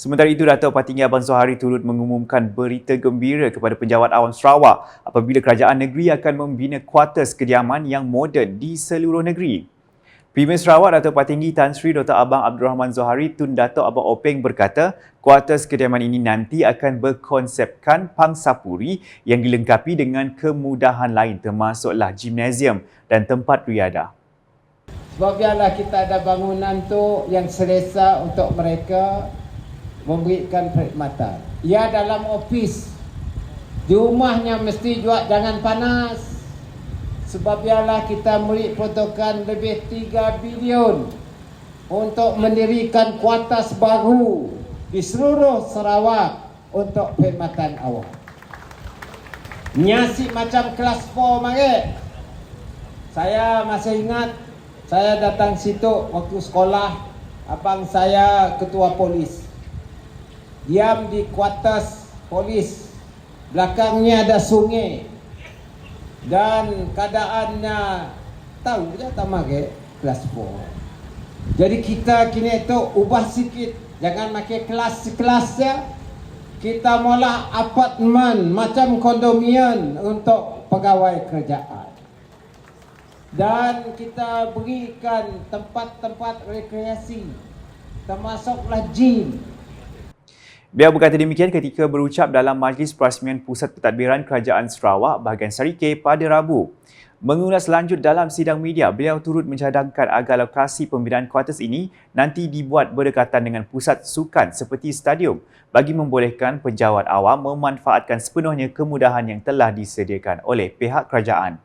Sementara itu, Datuk Patinggi Abang Zohari turut mengumumkan berita gembira kepada penjawat awam Sarawak apabila kerajaan negeri akan membina kuartus kediaman yang moden di seluruh negeri. Premier Sarawak Datuk Patinggi Tan Sri Dr. Abang Abdul Rahman Zohari Tun Datuk Abang Openg berkata, kuartus kediaman ini nanti akan berkonsepkan pangsapuri yang dilengkapi dengan kemudahan lain termasuklah gimnasium dan tempat riadah. Sebab biarlah kita ada bangunan tu yang selesa untuk mereka memberikan perkhidmatan. Ia dalam ofis. Di rumahnya mesti juga jangan panas. Sebab biarlah kita beri peruntukan lebih 3 bilion untuk mendirikan kuartas baru di seluruh Sarawak untuk perkhidmatan awam. Nyasi macam kelas 4 mari. Saya masih ingat saya datang situ waktu sekolah abang saya ketua polis diam di kuartas polis. Belakangnya ada sungai. Dan keadaannya tahu je tak makai kelas 4. Jadi kita kini itu ubah sikit. Jangan pakai kelas-kelas ya. Kita mula apartmen macam kondominium untuk pegawai kerajaan. Dan kita berikan tempat-tempat rekreasi termasuklah gym Beliau berkata demikian ketika berucap dalam Majlis Perasmian Pusat Pentadbiran Kerajaan Sarawak bahagian Sarike pada Rabu. Mengulas lanjut dalam sidang media, beliau turut mencadangkan agar lokasi pembinaan kuartus ini nanti dibuat berdekatan dengan pusat sukan seperti stadium bagi membolehkan penjawat awam memanfaatkan sepenuhnya kemudahan yang telah disediakan oleh pihak kerajaan.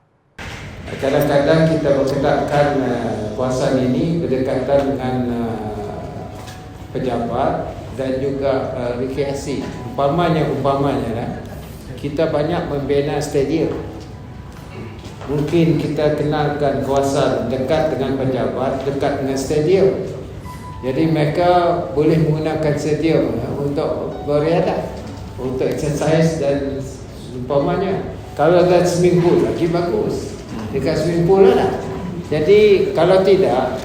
Kadang-kadang kita berkedakkan uh, kawasan ini berdekatan dengan uh, pejabat dan juga uh, rekreasi. Umpamanya umpamanya lah, kita banyak membina stadium. Mungkin kita kenalkan kawasan dekat dengan pejabat, dekat dengan stadium. Jadi mereka boleh menggunakan stadium ya, untuk beriadah, untuk exercise dan umpamanya. Kalau ada swimming pool lagi bagus. Dekat swimming pool lah. Jadi kalau tidak,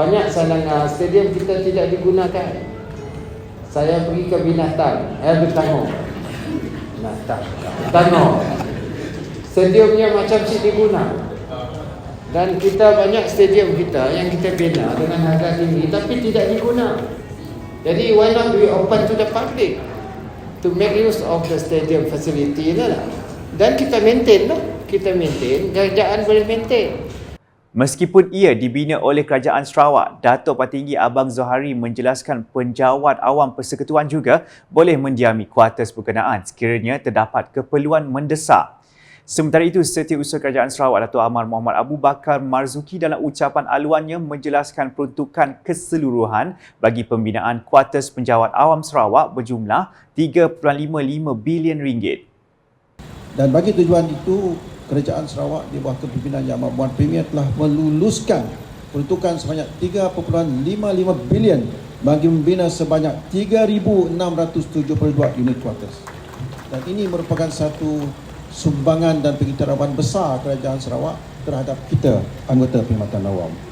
banyak sangat stadium kita tidak digunakan. Saya pergi ke binatang eh bertanggung binatang. Tanggung stadiumnya macam si diguna dan kita banyak stadium kita yang kita bina dengan harga tinggi tapi tidak diguna. Jadi why not we open to the public to make use of the stadium facility lah. Dan kita maintain lah. Kita maintain kerajaan boleh maintain Meskipun ia dibina oleh Kerajaan Sarawak, Datuk Patinggi Abang Zohari menjelaskan penjawat awam persekutuan juga boleh mendiami kuartus berkenaan sekiranya terdapat keperluan mendesak. Sementara itu, Setiausaha Kerajaan Sarawak Datuk Amar Muhammad Abu Bakar Marzuki dalam ucapan aluannya menjelaskan peruntukan keseluruhan bagi pembinaan kuartus penjawat awam Sarawak berjumlah 3.55 bilion ringgit. Dan bagi tujuan itu, Kerajaan Sarawak di bawah kepimpinan Yang Amat Puan Premier telah meluluskan peruntukan sebanyak 3.55 bilion bagi membina sebanyak 3,672 unit kuartus. Dan ini merupakan satu sumbangan dan pengiktirafan besar Kerajaan Sarawak terhadap kita anggota Perkhidmatan Awam.